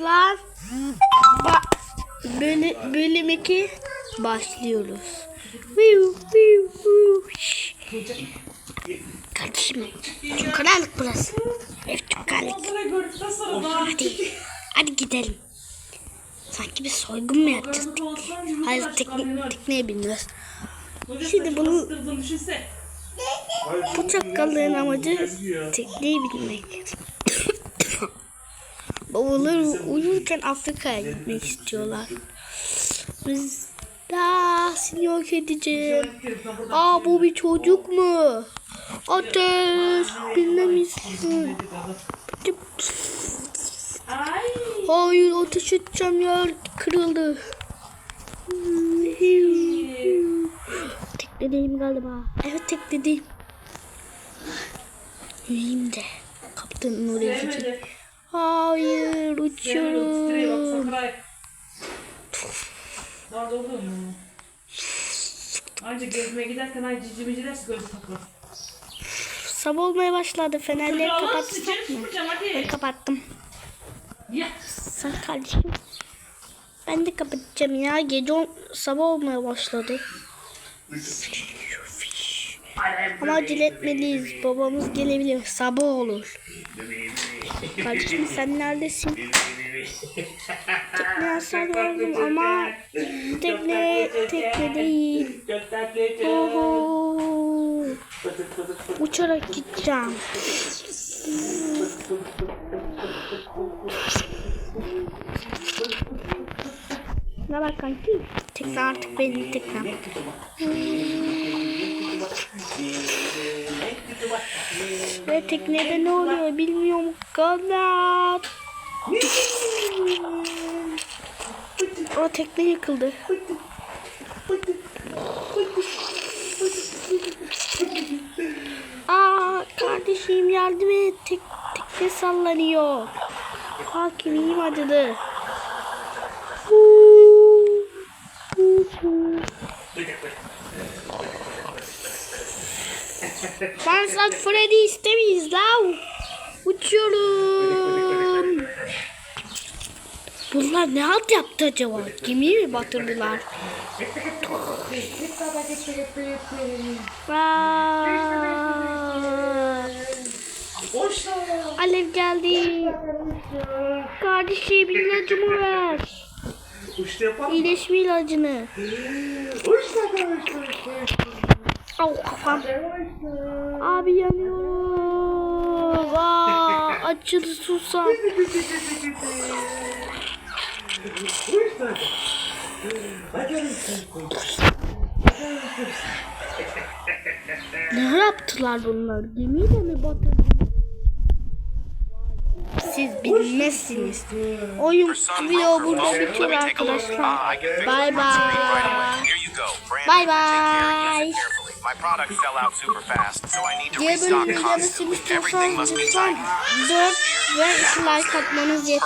Lan bölü bölüm 2 başlıyoruz. Kardeşim çok karanlık burası. Ev çok karanlık. Hadi, hadi gidelim. Sanki bir soygun mu yapacağız? Hayır tekne, tekneye biniyoruz. Şimdi bunu bu çakalların amacı tekneyi binmek. Babalar uyurken Afrika'ya gitmek istiyorlar. Biz daha seni yok edeceğim. Aa bu bir çocuk mu? Ateş bilmemişsin. Hayır ateş edeceğim yer kırıldı. Teknedeyim galiba. Evet teknedeyim. Yürüyeyim de. Kaptanın oraya gideyim. Hayır uçuyorum. Nerede olur mu? Ayrıca gezmeye giderken ay cicimiciler göz takla. Sabah olmaya başladı. Fenerleri kapatsak mı? kapattım. Ya. Sen kardeşim. Ben de kapatacağım ya. Gece on, sabah olmaya başladı. Ama acele etmeliyiz. Babamız gelebilir. Sabah olur. Kardeşim sen neredesin? Tekne sarıyorum ama tekne tekne değil. Oho. Uçarak gideceğim. Ne var kanki? Tekne artık benim teknem. Ve teknede ne oluyor bilmiyorum. Kanat. O tekne yıkıldı. Aa kardeşim yardım et. Tek, tekne sallanıyor. Hakimiyim acıdı. Ben sen Freddy istemeyiz la. Uçuyorum. Bunlar ne halt yaptı acaba? Gemiyi mi batırdılar? Alev geldi. Kardeşim ilacımı ver. İyileşme ilacını. Uçta. Au kafam. Abi yanıyorum. Aa, açıldı susam. Ne yaptılar bunlar? Gemiyle mi batırdılar? Siz bilmezsiniz. Oyun video burada bitiyor arkadaşlar. Bye bye. Here you My products sell out super fast, so I need to restock constantly. Everything must be tight. Dort, wenn ich like, hat man sehr